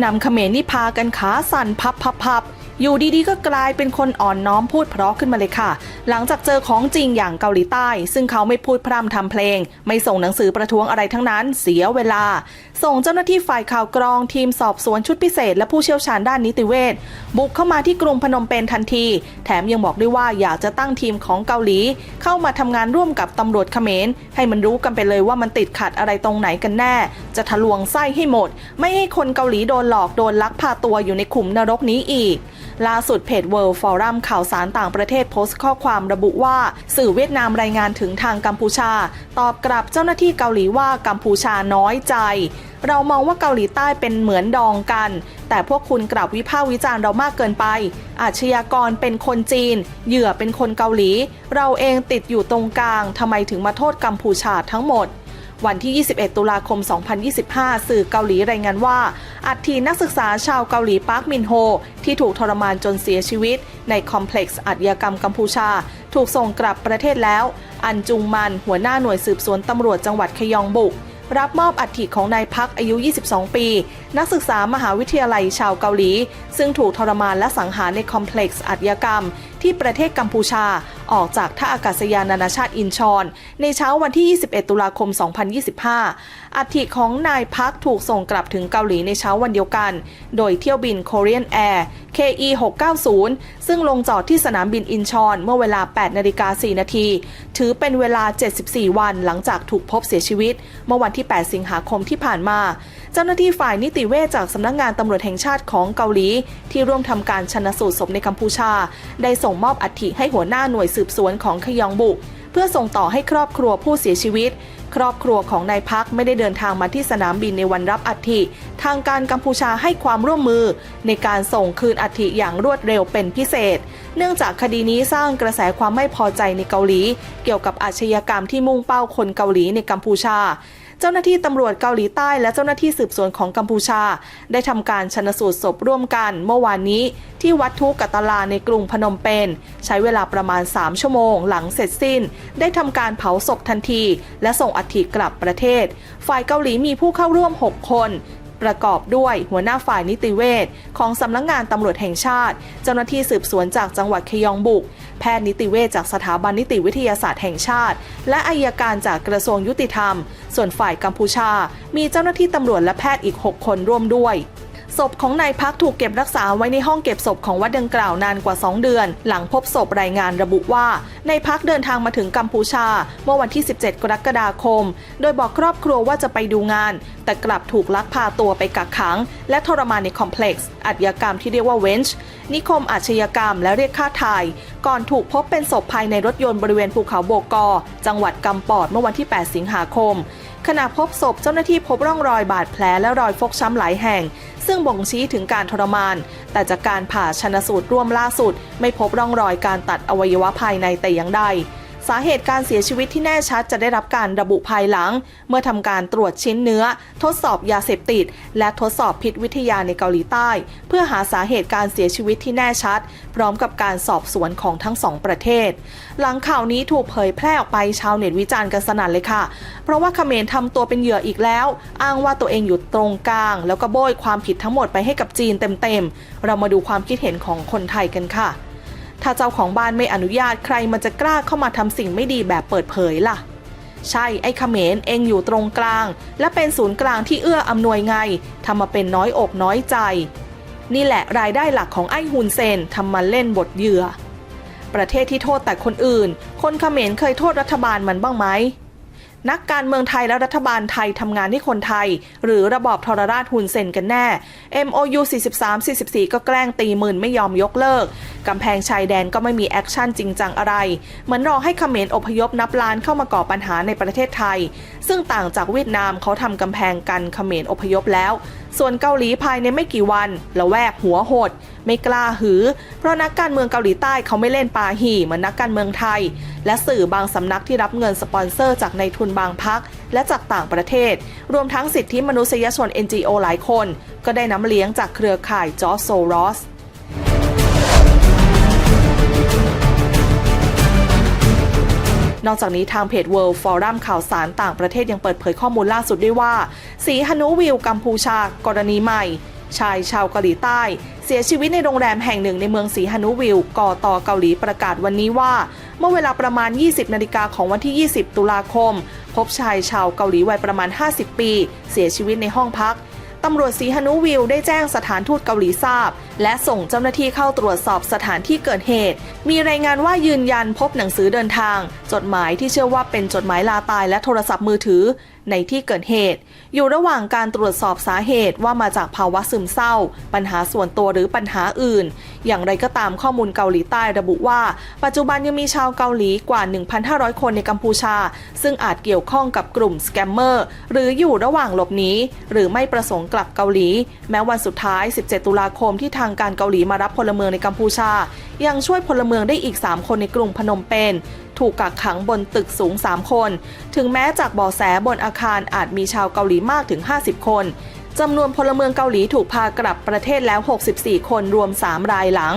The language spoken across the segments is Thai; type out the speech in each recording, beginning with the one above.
ู้นำเขมรนี่พากันขาสั่นพับพับพับ อยู่ดีๆ ก็กลายเป็นคนอ่อนน้อมพูดเพราะขึ้นมาเลยค่ะ หลังจากเจอของจริงอย่างเกาหลีใต้ ซึ่งเขาไม่พูดพร่ำทำเพลง ไม่ส่งหนังสือประท้วงอะไรทั้งนั้น เสียเวลา ส่งเจ้าหน้าที่ฝ่ายข่าวกรองทีมสอบสวนชุดพิเศษ และผู้เชี่ยวชาญด้านนิติเวชบุกเข้ามาที่กรุงพนมเปญทันที แถมยังบอกด้วยว่าอยากจะตั้งทีมของเกาหลี เข้ามาทำงานร่วมกับตำรวจเขมร ให้มันรู้กันไปเลยว่ามันติดขัดอะไรตรงไหนกันแน่ จะทะลวงไส้ให้หมด ไม่ให้คนเกาหลีโดนหลอกโดนลักพาตัวอยู่ในขุมนรกนี้อีก ล่าสุดเพจ World Forum ข่าวสารต่างประเทศโพสต์ข้อความระบุว่า สื่อเวียดนามรายงานถึงทางกัมพูชา ตอบกลับเจ้าหน้าที่เกาหลีว่ากัมพูชาน้อยใจ เรามองว่าเกาหลีใต้เป็นเหมือนดองกัน แต่พวกคุณกลับวิพากษ์วิจารณ์เรามากเกินไป อาชญากรเป็นคนจีน เหยื่อเป็นคนเกาหลี เราเองติดอยู่ตรงกลางทำไมถึงมาโทษกัมพูชาทั้งหมด วันที่ 21 ตุลาคม 2025 สื่อเกาหลีรายงานว่า อัฐินักศึกษาชาวเกาหลีปาร์คมินโฮ ที่ถูกทรมานจนเสียชีวิต ในคอมเพล็กซ์อาชญากรรมกัมพูชา ถูกส่งกลับประเทศแล้ว อันจุงมัน หัวหน้าหน่วยสืบสวนตำรวจจังหวัดคยองบุกรับมอบอัฐิของนายพักอายุ 22 ปี นักศึกษามหาวิทยาลัยชาวเกาหลี ซึ่งถูกทรมานและสังหารในคอมเพล็กซ์อาชญากรรม ที่ประเทศกัมพูชา ออกจากท่าอากาศยานนานาชาติอินชอน ในเช้าวันที่ 21 ตุลาคม 2025 อัฐิของนายพักถูกส่งกลับถึงเกาหลีในเช้าวันเดียวกัน โดยเที่ยวบิน Korean Air KE 690ซึ่งลงจอดที่สนามบินอินชอน เมื่อเวลา 8 นาฬิกา 4 นาที ถือเป็นเวลา 74 วันหลังจากถูกพบเสียชีวิต เมื่อวันที่ 8 สิงหาคมที่ผ่านมาเจ้าหน้าที่ฝ่ายนิติเวชจากสำนักงงานตำรวจแห่งชาติของเกาหลี ที่ร่วมทำการชนสูตรศพในกัมพูชา ได้ส่งมอบอัฐิให้หัวหน้าหน่วยสืบสวนของขยองบุ เพื่อส่งต่อให้ครอบครัวผู้เสียชีวิต ครอบครัวของนายพักไม่ได้เดินทางมาที่สนามบินในวันรับอัฐิทางการกัมพูชาให้ความร่วมมือ ในการส่งคืนอัฐิอย่างรวดเร็วเป็นพิเศษ เนื่องจากคดีนี้สร้างกระแสความไม่พอใจในเกาหลี เกี่ยวกับอาชญากรรมที่มุ่งเป้าคนเกาหลีในกัมพูชา เจ้าหน้าที่ตำรวจเกาหลีใต้และเจ้าหน้าที่สืบสวนของกัมพูชา ได้ทำการชนสูตรศพร่วมกันเมื่อวานนี้ ที่วัดทุกกตลาในกรุงพนมเปญใช้เวลาประมาณ 3 ชั่วโมงหลังเสร็จสิ้น ได้ทำการเผาศพทันที และส่งอัฐิกลับประเทศ ฝ่ายเกาหลีมีผู้เข้าร่วม 6 คน ประกอบด้วยหัวหน้าฝ่ายนิติเวชของสำนักงงานตำรวจแห่งชาติ เจ้าหน้าที่สืบสวนจากจังหวัดคยองบุก แพทย์นิติเวชจากสถาบันนิติวิทยาศาสตร์แห่งชาติ และอายการจากกระทรวงยุติธรรม ส่วนฝ่ายกัมพูชา มีเจ้าหน้าที่ตำรวจและแพทย์อีก 6 คนร่วมด้วย ศพของนายพักถูกเก็บรักษาไว้ในห้องเก็บศพของวัดดังกล่าวนานกว่า 2 เดือน หลังพบศพรายงานระบุว่านายพักเดินทางมาถึงกัมพูชา เมื่อวันที่ 17 กรกฎาคม โดยบอกครอบครัวว่าจะไปดูงาน แต่กลับถูกลักพาตัวไปกักขัง และทรมานในคอมเพล็กซ์อาชญากรรมที่เรียกว่าเวนช์นิคมอาชญากรรมและเรียกค่าไทย ก่อนถูกพบเป็นศพภายในรถยนต์บริเวณภูเขาโบกอ จังหวัดกำปอดเมื่อวันที่ 8 สิงหาคม ขณะพบศพเจ้าหน้าที่พบร่องรอยบาดแผลและรอยฟกช้ำหลายแห่ง ซึ่งบ่งชี้ถึงการทรมาน แต่จากการผ่าชนสูตรร่วมล่าสุด ไม่พบร่องรอยการตัดอวัยวะภายในแต่อย่างใด สาเหตุการเสียชีวิตที่แน่ชัดจะได้รับการระบุภายหลัง เมื่อทำการตรวจชิ้นเนื้อ ทดสอบยาเสพติด และทดสอบพิษวิทยาในเกาหลีใต้ เพื่อหาสาเหตุการเสียชีวิตที่แน่ชัด พร้อมกับการสอบสวนของทั้งสองประเทศ หลังข่าวนี้ถูกเผยแพร่ออกไปชาวเน็ตวิจารณ์กันสนั่นเลยค่ะ เพราะว่าเขมรทำตัวเป็นเหยื่ออีกแล้ว อ้างว่าตัวเองอยู่ตรงกลาง แล้วก็โบยความผิดทั้งหมดไปให้กับจีนเต็มๆเรามาดูความคิดเห็นของคนไทยกันค่ะ ถ้าเจ้าของบ้านไม่อนุญาตใครมันจะกล้าเข้ามาทำสิ่งไม่ดีแบบเปิดเผยล่ะ ใช่ไอ้เขมรเองอยู่ตรงกลาง และเป็นศูนย์กลางที่เอื้ออำนวยไงทำมาเป็นน้อยอกน้อยใจ นี่แหละรายได้หลักของไอ้ฮุนเซนทำมาเล่นบทเหยื่อ ประเทศที่โทษแต่คนอื่น คนเขมรเคยโทษรัฐบาลมันบ้างไหม นักการเมืองไทยและรัฐบาลไทยทำงานให้คนไทย หรือระบอบทรราชฮุนเซนกันแน่ MOU 43-44 ก็แกล้งตีมื่นไม่ยอมยกเลิก กำแพงชายแดนก็ไม่มีแอคชั่นจริงจังอะไร เหมือนรอให้เขมรอพยพนับล้านเข้ามาก่อปัญหาในประเทศไทย ซึ่งต่างจากเวียดนามเขาทำกำแพงกันเขมรอพยพแล้วส่วนเกาหลีภายในไม่กี่วันละแวกหัวหด ไม่กล้าหือ เพราะนักการเมืองเกาหลีใต้เขาไม่เล่นปาหี่เหมือนนักการเมืองไทย และสื่อบางสำนักที่รับเงินสปอนเซอร์จากในทุนบางพัก และจากต่างประเทศ รวมทั้งสิทธิมนุษยชน NGO หลายคน ก็ได้น้ำเลี้ยงจากเครือข่ายจอร์โซรอส นอกจากนี้ทางเพจ World Forum ข่าวสารต่างประเทศยังเปิดเผยข้อมูลล่าสุดด้วยว่า สีฮานุวิวกัมพูชากรณีใหม่ ชายชาวเกาหลีใต้ เสียชีวิตในโรงแรมแห่งหนึ่งในเมืองสีฮานุวิลก่อต่อเกาหลีประกาศวันนี้ว่า เมื่อเวลาประมาณ 20 นาฬิกาของวันที่ 20 ตุลาคม พบชายชาวเกาหลีวัยประมาณ 50 ปี เสียชีวิตในห้องพัก ตำรวจสีฮานุวิลได้แจ้งสถานทูตเกาหลีทราบ และส่งเจ้าหน้าที่เข้าตรวจสอบสถานที่เกิดเหตุ มีรายงานว่ายืนยันพบหนังสือเดินทาง จดหมายที่เชื่อว่าเป็นจดหมายลาตายและโทรศัพท์มือถือ ในที่เกิดเหตุ อยู่ระหว่างการตรวจสอบสาเหตุว่ามาจากภาวะซึมเศร้า ปัญหาส่วนตัวหรือปัญหาอื่น อย่างไรก็ตามข้อมูลเกาหลีใต้ระบุว่า ปัจจุบันยังมีชาวเกาหลีกว่า 1,500 คนในกัมพูชา ซึ่งอาจเกี่ยวข้องกับกลุ่มสแกมเมอร์หรืออยู่ระหว่างหลบหนีหรือไม่ประสงค์กลับเกาหลี แม้วันสุดท้าย 17 ตุลาคมที่ทางการเกาหลีมารับพลเมืองในกัมพูชา ยังช่วยพลเมืองได้อีก 3 คนในกรุงพนมเปญ ถูกกักขังบนตึกสูง 3 คน ถึงแม้จากเบ่อแสบนอาคารอาจมีชาวเกาหลีมากถึง 50 คนจำนวนพลเมืองเกาหลีถูกพากลับประเทศแล้ว 64 คนรวม 3 รายหลัง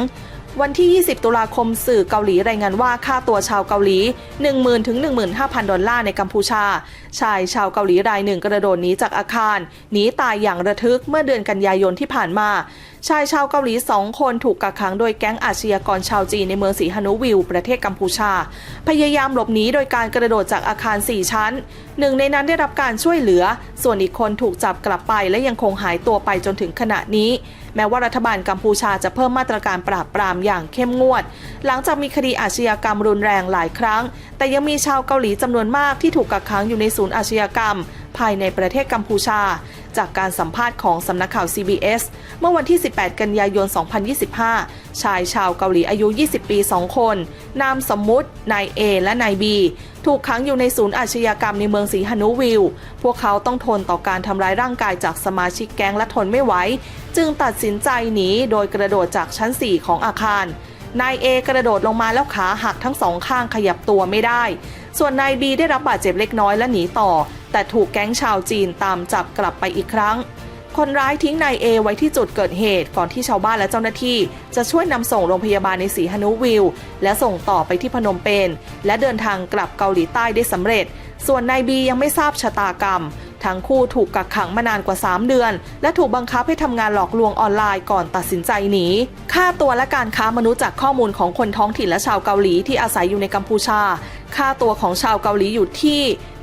วันที่ 20 ตุลาคมสื่อเกาหลีรายงานว่าค่าตัวชาวเกาหลี 10,000 ถึง 15,000 ดอลลาร์ในกัมพูชา ชายชาวเกาหลีรายหนึ่งกระโดดหนีจากอาคารหนีตายอย่างระทึกเมื่อเดือนกันยายนที่ผ่านมา ชายชาวเกาหลีสองคนถูกกักขังโดยแก๊งอาชญากรชาวจีนในเมืองสีฮานุวิล ประเทศกัมพูชา พยายามหลบหนีโดยการกระโดดจากอาคาร 4 ชั้น หนึ่งในนั้นได้รับการช่วยเหลือ ส่วนอีกคนถูกจับกลับไปและยังคงหายตัวไปจนถึงขณะนี้ แม้ว่ารัฐบาลกัมพูชาจะเพิ่มมาตรการปราบปรามอย่างเข้มงวด หลังจากมีคดีอาชญากรรมรุนแรงหลายครั้ง แต่ยังมีชาวเกาหลีจำนวนมากที่ถูกกักขังอยู่ในศูนย์อาชญากรรม ภายในประเทศกัมพูชา จากการสัมภาษณ์ของสำนักข่าว CBS เมื่อวันที่18 กันยายน 2025 ชายชาวเกาหลีอายุ 20 ปี 2 คน นามสมมุติ นาย A และนาย B ถูกขังอยู่ในศูนย์อาชญากรรมในเมืองสีฮานุวิล พวกเขาต้องทนต่อการทำร้ายร่างกายจากสมาชิกแก๊งและทนไม่ไหว จึงตัดสินใจหนีโดยกระโดดจากชั้น 4 ของอาคาร นายเอกระโดดลงมาแล้วขาหักทั้งสองข้างขยับตัวไม่ได้ ส่วนนายบีได้รับบาดเจ็บเล็กน้อยและหนีต่อ แต่ถูกแก๊งชาวจีนตามจับกลับไปอีกครั้ง คนร้ายทิ้งนายเอไว้ที่จุดเกิดเหตุ ก่อนที่ชาวบ้านและเจ้าหน้าที่ จะช่วยนำส่งโรงพยาบาลในสีฮานุวิล และส่งต่อไปที่พนมเปญและเดินทางกลับเกาหลีใต้ได้สำเร็จ ส่วนนายบียังไม่ทราบชะตากรรม ทั้งคู่ถูกกักขังมานานกว่า 3 เดือน และถูกบังคับให้ทำงานหลอกลวงออนไลน์ก่อนตัดสินใจหนีค่าตัวและการค้ามนุษย์จากข้อมูลของคนท้องถิ่นและชาวเกาหลีที่อาศัยอยู่ในกัมพูชา ค่าตัวของชาวเกาหลีอยู่ที่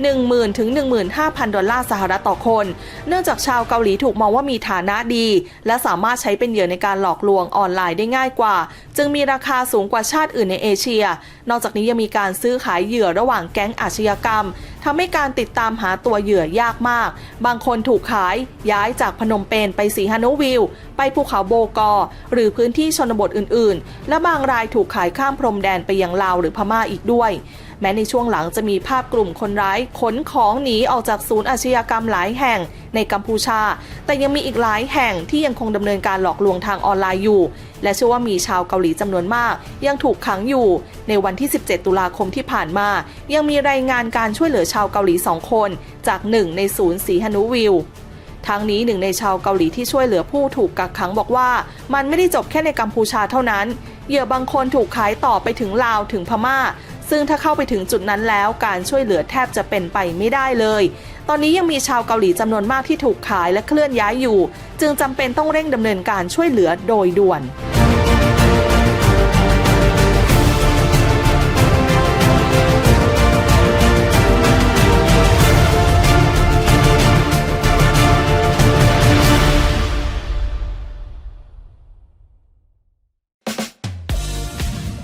10,000ถึง15,000 ดอลลาร์สหรัฐต่อคน เนื่องจากชาวเกาหลีถูกมองว่ามีฐานะดี และสามารถใช้เป็นเหยื่อในการหลอกลวงออนไลน์ได้ง่ายกว่า จึงมีราคาสูงกว่าชาติอื่นในเอเชีย นอกจากนี้ยังมีการซื้อขายเหยื่อระหว่างแก๊งอาชญากรรม ทำให้การติดตามหาตัวเหยื่อยากมาก บางคนถูกขายย้ายจากพนมเปญไปสีฮานุวิล ไปภูเขาโบกอ หรือพื้นที่ชนบทอื่นๆ และบางรายถูกขายข้ามพรมแดนไปยังลาวหรือพม่าอีกด้วยแม้ในช่วงหลังจะมีภาพกลุ่มคนร้ายขนของหนีออกจากศูนย์อาชญากรรมหลายแห่งในกัมพูชา แต่ยังมีอีกหลายแห่งที่ยังคงดำเนินการหลอกลวงทางออนไลน์อยู่ และเชื่อว่ามีชาวเกาหลีจำนวนมาก ยังถูกขังอยู่ ในวันที่ 17 ตุลาคมที่ผ่านมา ยังมีรายงานการช่วยเหลือชาวเกาหลีสองคน จากหนึ่งในศูนย์สีฮานุวิลทั้งนี้หนึ่งในชาวเกาหลีที่ช่วยเหลือผู้ถูกกักขังบอกว่า มันไม่ได้จบแค่ในกัมพูชาเท่านั้น เหยื่อบางคนถูกขายต่อไปถึงลาวถึงพม่า ซึ่งถ้าเข้าไปถึงจุดนั้นแล้วการช่วยเหลือแทบจะเป็นไปไม่ได้เลย ตอนนี้ยังมีชาวเกาหลีจำนวนมากที่ถูกขายและเคลื่อนย้ายอยู่ จึงจำเป็นต้องเร่งดำเนินการช่วยเหลือโดยด่วน